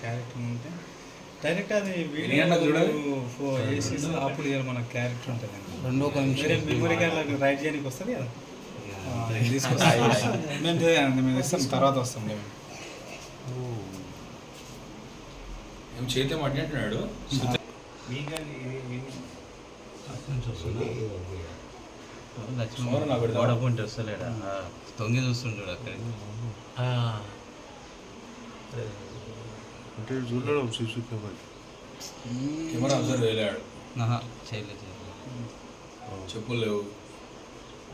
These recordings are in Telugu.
క్యారెక్టర్ ఉంటే. డైరెక్ట్ అది వేసి అప్పుడు మన క్యారెక్టర్ ఉంటుంది రెండో ఒక వేరే నిమిషం మెమరీ కార్డు రైట్ చేయడానికి వస్తుంది కదా? మేము మేము ఇస్తాం తర్వాత వస్తాం ఏం వస్తలేడా? తొంగి చూస్తుంటాడు అక్కడికి. అంటే చూడడం శిశు కెమెరా. కెమెరా అబ్జర్వ్ చేయలేదు చెప్పులు లేవు.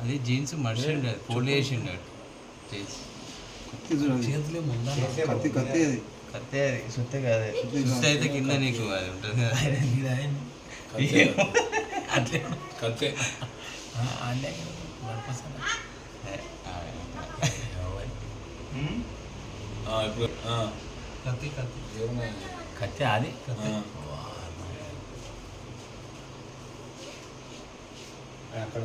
అది జీన్స్ మడిచిండు అది ఫోల్డ్ చేసిండు అది. జీన్స్ కత్తి కత్తి అది. కత్తే అది సుత్తే కాదు సుత్తే అయితే కింద. నీకు అది ఉంటుంది. కదా కత్తే. అట్లే కత్తే. ఏ, ఆ, ఇప్పుడు కత్తి కత్తి? కత్తి అది. ఎవడ